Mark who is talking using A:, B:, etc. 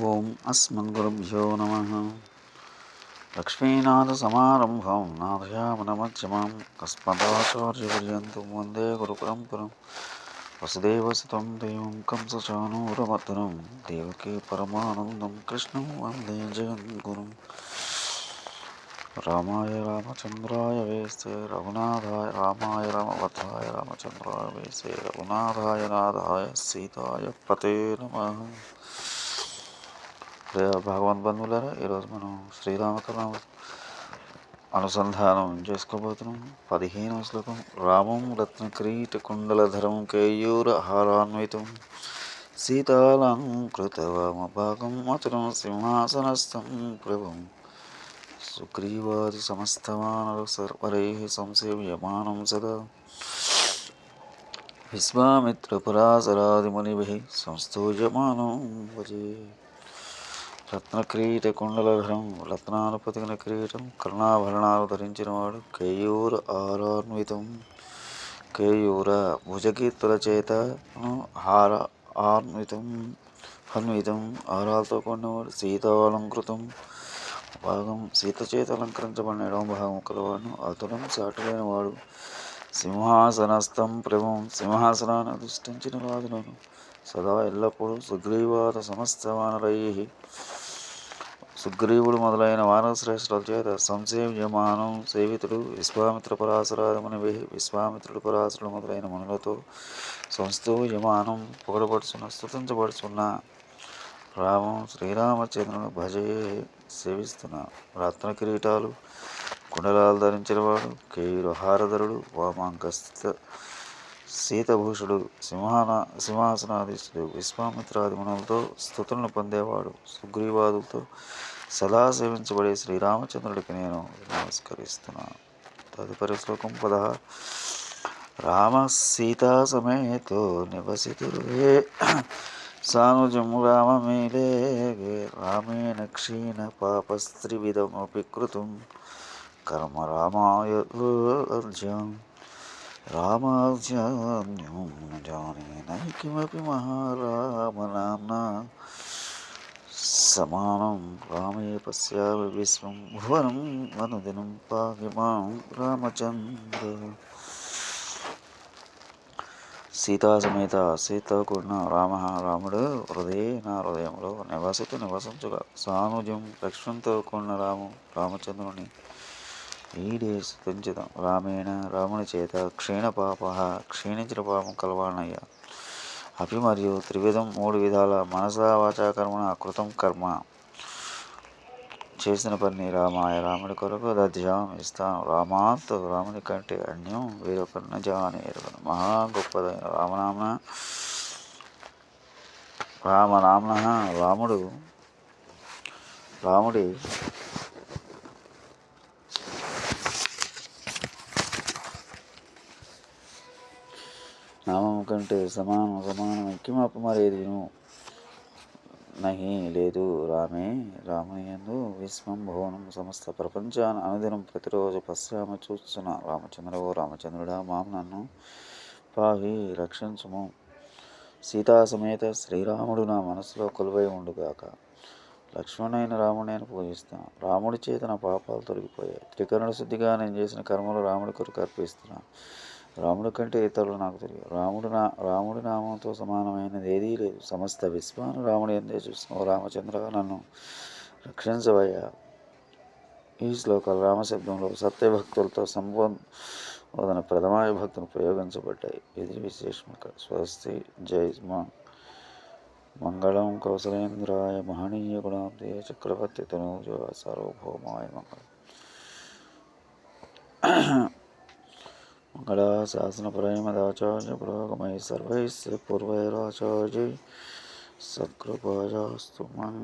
A: ఓం అస్మద్గురుభ్యో నమ. లక్ష్మీనాథసమారంభం నాథయామనమధ్యమాం కస్మదాచార్యపర్యంతం వందే గురుపరంపరం. వసుదేవసుతం దేవం కంసచానూరవర్ధనం. దేవకీ పరమానందం కృష్ణం వందే జగద్గురుం. రామాయ రామచంద్రాయ వేస్తే రఘునాథాయ రామాయ రామభద్రాయ రామచంద్రాయ వేస్తే రఘునాథాయ నాథాయ సీతాయ పతే నమ. భగవన్ బంధువులారా ఈరోజు మనం శ్రీరామకరణ అనుసంధానం చేసుకోబోతున్నాం. పదిహేనవ శ్లోకం రామం రత్నక్రీట కుండలధరం కేయూర హారాన్వితం సీతాలంకృతవామభాగం మతురం సింహాసనస్థం ప్రభుం. సుగ్రీవాది సమస్తమానర సర్వరై సంసేవ్యమానం సదా. విశ్వామిత్రపురాసరాదిమునిభిः సంస్తూయమానం భజే రత్నక్రీట కుండలధరం రత్నానుపతిగిన కిరీటం కర్ణాభరణాలు ధరించినవాడు కేయూర ఆరాన్వితం. కేయూర భుజకీర్తుల చేత హార ఆన్వితం హన్వితం. ఆరాలతో కొన్నవాడు సీతాలంకృతం. భాగం సీత చేత అలంకరించబడిన ఎడమ భాగం కలవాడు అతులం సాటులైన వాడు సింహాసనస్థం ప్రభం. సింహాసనాన్ని అధిష్ఠించిన రాజులను సదా ఎల్లప్పుడూ సుగ్రీవాద సమస్త వానరై సుగ్రీవుడు మొదలైన వానశ్రేష్ఠుల చేత సంసేవ్యమానం సేవితుడు విశ్వామిత్ర పరాశరాధముని విశ్వామిత్రుడు పరాశరుడు మొదలైన మనులతో సంస్థూయమానం పొగడబడుచున్న స్థుతించబడుచున్న రామం శ్రీరామచంద్రుని భజయే సేవిస్తున్న రత్న కిరీటాలు కుండలాలు ధరించిన వాడు కేయురు హారధరుడు వామాంకస్థిత సీతభూషుడు సింహాన సింహాసనాధీశుడు విశ్వామిత్రాదిమునులతో స్థుతులను పొందేవాడు సుగ్రీవాదులతో సదా సేవించబడే శ్రీరామచంద్రుడికి నేను నమస్కరిస్తున్నాను తదుపరి శ్లోకం పదహారు. రామ సీతా సమేతో నివసితురే సానుజం రామమీలే రామేణ క్షీణ పాపస్త్రివిధమపి కృతం కర్మ రామాయ రామాజ్ఞాన్యం జానేన కిమపి మహారామనామ్నా సమానం రామే పశ్యామి విశ్వం భువనం అనుదినం పాగి మాం రామచంద్ర. సీతా సమేత సీతకుడిన రామ రాముడు హృదయ నా హృదయంలో నివసితు నివసించుగా. సానుజం లక్ష్మణ్తో కూడిన రాము రామచంద్రుని ఈడే స్థుతించుదాం రామేణ రాముని చేత క్షీణ పాప క్షీణించిన పాపం కలవాణయ్య అవి మరియు త్రివిధం మూడు విధాల మనసా వాచాకర్మణ కృతం కర్మ. చేసిన పని రామాయ రాముడి కొరకు దధ్యాం ఇస్తాను రామాత్ రాముని కంటే అన్యం వేరొకరిన జాని ఎరుగను మహా గొప్పదైన రామనామన రామనామన రాముడు రాముడి నామం కంటే సమానం. సమానం ఎక్కిమప్ప మరేదిను నహి లేదు రామే. రామయందు విశ్వం భువనం సమస్త ప్రపంచాన్ని అనుదినం ప్రతిరోజు పశ్చామ చూస్తున్న రామచంద్ర ఓ రామచంద్రుడా మాం నన్ను పావి రక్షించుము. సీతా సమేత శ్రీరాముడు నా మనసులో కొలువై ఉండుగాక. లక్ష్మణైన రాముడు పూజిస్తాను రాముడి చేత నా పాపాలు తొలగిపోయాయి. త్రికరణ శుద్ధిగా నేను చేసిన కర్మలు రాముడి కొరకు అర్పిస్తున్నాను రాముడి కంటే ఇతరులు నాకు తెలియదు. రాముడు నా రాముడి నామంతో సమానమైనది ఏదీ లేదు. సమస్త విశ్వాన్ని రాముడు ఎందే చూసిన రామచంద్రగా నన్ను రక్షించవయ్యా. ఈ శ్లోకాలు రామశబ్దంలో సత్యభక్తులతో సంబోధన ప్రథమాయ భక్తులు ప్రయోగించబడ్డాయి. ఇది విశేషం స్వస్తి జై మా మంగళం కౌశలేంద్రాయ మహనీయ గుణాబ్దే చక్రవర్తి తనూజ సార్వభౌమాయ మంగళం. మంగళ శాసన ప్రేమదాచార్య మై సర్వైస్ పూర్వైరాచార్య సత్కృపాజాస్తు